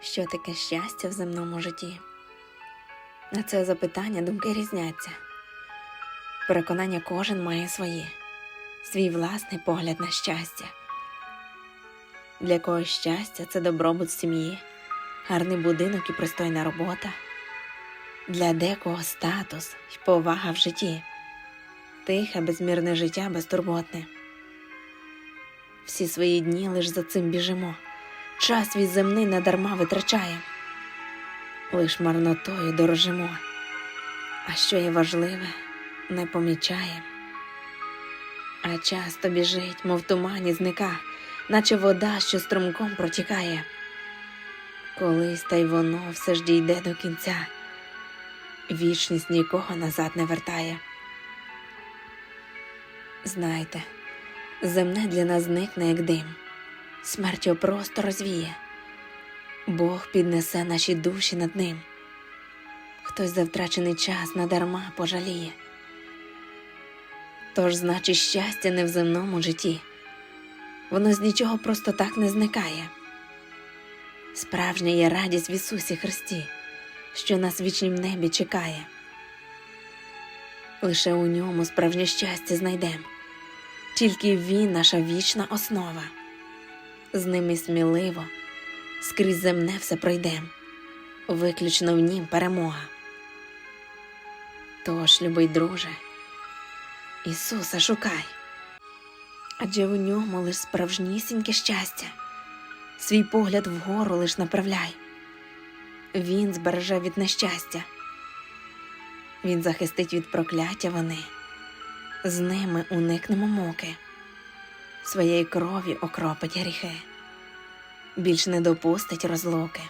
Що таке щастя в земному житті? На це запитання думки різняться. Переконання кожен має свої, свій власний погляд на щастя. Для когось щастя це добробут сім'ї, гарний будинок і пристойна робота. Для декого статус й повага в житті, тихе, безмірне життя безтурботне. Всі свої дні лиш за цим біжимо, час від земний надарма витрачаємо, лиш марнотою дорожимо, а що є важливе, не помічаємо. А часто біжить, мов тумані зника, наче вода, що струмком протікає. Колись та й воно все ж дійде до кінця, вічність нікого назад не вертає. Знайте, земне для нас зникне, як дим, смерть його просто розвіє, Бог піднесе наші душі над ним. Хтось за втрачений час надарма пожаліє. Тож, значить, щастя не в земному житті, воно з нічого просто так не зникає. Справжня є радість в Ісусі Христі, що нас в вічнім небі чекає. Лише у ньому справжнє щастя знайдем, тільки Він наша вічна основа. З ними сміливо, скрізь земне все пройдем, виключно в нім перемога. Тож, любий друже, Ісуса шукай, адже у ньому лиш справжнісіньке щастя, свій погляд вгору лиш направляй. Він збереже від нещастя, Він захистить від прокляття вони, з ними уникнемо муки, своєї крові окропить гріхи, більш не допустить розлуки.